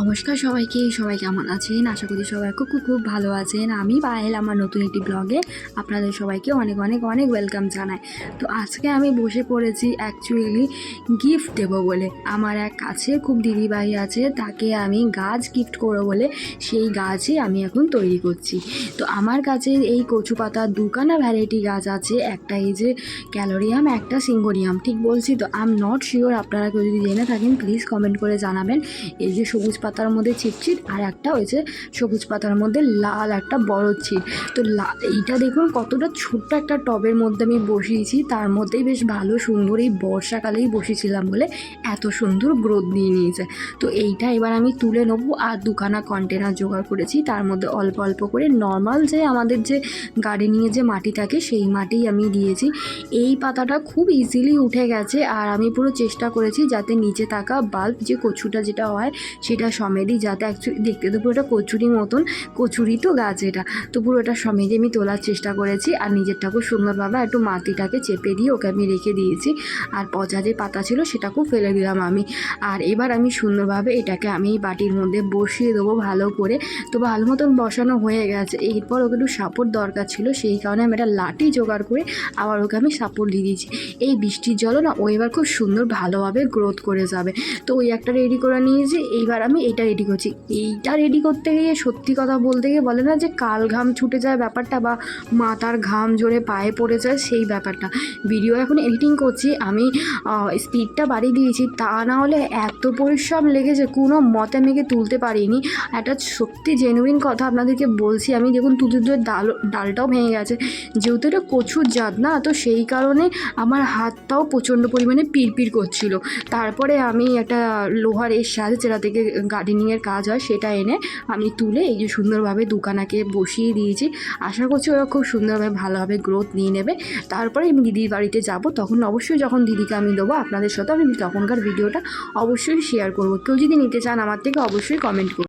নমস্কার সবাইকে, সবাই কেমন আছেন? আশা করি সবাই খুব খুব ভালো আছেন। আমি পায়েল, আমার নতুন একটি ব্লগে আপনাদের সবাইকে অনেক অনেক অনেক ওয়েলকাম জানাই। তো আজকে আমি বসে পড়েছি অ্যাকচুয়ালি গিফট দেবো বলে। আমার এক কাছে খুব দিদিভাই আছে, তাকে আমি গাছ গিফট করব বলে সেই গাছই আমি এখন তৈরি করছি। তো আমার কাছে এই কচু পাতার দুখানা ভ্যারাইটি গাছ আছে, একটা এই যে ক্যালোরিয়াম, একটা সিঙ্গোরিয়াম। ঠিক বলছি তো আই এম নট শিওর আপনারা কেউ যদি জেনে থাকেন প্লিজ কমেন্ট করে জানাবেন। এই যে সবুজ পাতার মধ্যে চিটচিট আর একটা হয়েছে সবুজ পাতার মধ্যে লাল একটা বড় চিট তো এইটা দেখুন কতটা ছোট্ট একটা টবের মধ্যে আমি বসিয়েছি। তার মধ্যেই বেশ ভালো সুন্দর এই বর্ষাকালেই বসেছিলাম বলে এত সুন্দর গ্রোথ দিয়ে নিয়েছে। তো এইটা এবার আমি তুলে নেব আর দুখানা কন্টেনার জোগাড় করেছি। তার মধ্যে অল্প অল্প করে নর্মাল যে আমাদের যে গার্ডেনিংয়ে যে মাটি থাকে সেই মাটি আমি দিয়েছি। এই পাতাটা খুব ইজিলি উঠে গেছে আর আমি পুরো চেষ্টা করেছি যাতে নিচে থাকা বাল্ব যে কচুটা যেটা হয় সেটা সমেতই যাতে অ্যাকচুয়ালি দেখতে তো পুরোটা কচুরি মতন, কচুরি তো গাছ এটা। তো পুরোটা সমেতই আমি তোলার চেষ্টা করেছি আর নিজেরটাকেও সুন্দরভাবে একটু মাটিটাকে চেপে দিয়ে ওকে আমি রেখে দিয়েছি। আর পচা যে পাতা ছিল সেটাকেও ফেলে দিলাম আমি। আর এবার আমি সুন্দরভাবে এটাকে আমি এই বাটির মধ্যে বসিয়ে দেবো ভালো করে। তো ভালো মতন বসানো হয়ে গেছে। এরপর ওকে একটু সাপোর্ট দরকার ছিল, সেই কারণে আমি একটা লাঠি জোগাড় করে আবার ওকে আমি সাপোর্ট দিয়ে দিয়েছি। এই বৃষ্টির জলও না ও এবার খুব সুন্দর ভালোভাবে গ্রোথ করে যাবে। তো ওই একটা রেডি করে নিয়েছি। এইবার আমি এইটা রেডি করছি। এইটা রেডি করতে গিয়ে সত্যি কথা বলতে গিয়ে বলে না যে কাল ঘাম ছুটে যায় ব্যাপারটা বা মাথার ঘাম জোরে পায়ে পড়ে যায় সেই ব্যাপারটা। ভিডিও এখন এডিটিং করছি, আমি স্পিডটা বাড়িয়ে দিয়েছি। তা না হলে এত পরিশ্রম লেগেছে, কোনো মতে মেঘে তুলতে পারিনি। একটা সত্যি জেনুইন কথা আপনাদেরকে বলছি, আমি দেখুন তুলতে ডাল, ডালটাও ভেঙে গেছে। যেহেতু এটা কচুর জাত না, তো সেই কারণে আমার হাতটাও প্রচণ্ড পরিমাণে পিড়পিড় করছিল। তারপরে আমি একটা লোহার এর সাহায্যে যেটা থেকে গার্ডেনিংয়ের কাজ হয়, সেটা এনে আমি তুলে এই যে সুন্দরভাবে দোকানাকে বসিয়ে দিয়েছি। আশা করছি ওরা খুব সুন্দরভাবে ভালোভাবে গ্রোথ নিয়ে নেবে। তারপরে আমি দিদির বাড়িতে যাব, তখন অবশ্যই যখন দিদিকে আমি দেবো আপনাদের সাথে আমি তখনকার ভিডিওটা অবশ্যই শেয়ার করব। কেউ যদি নিতে চান আমার থেকে, অবশ্যই কমেন্ট করুন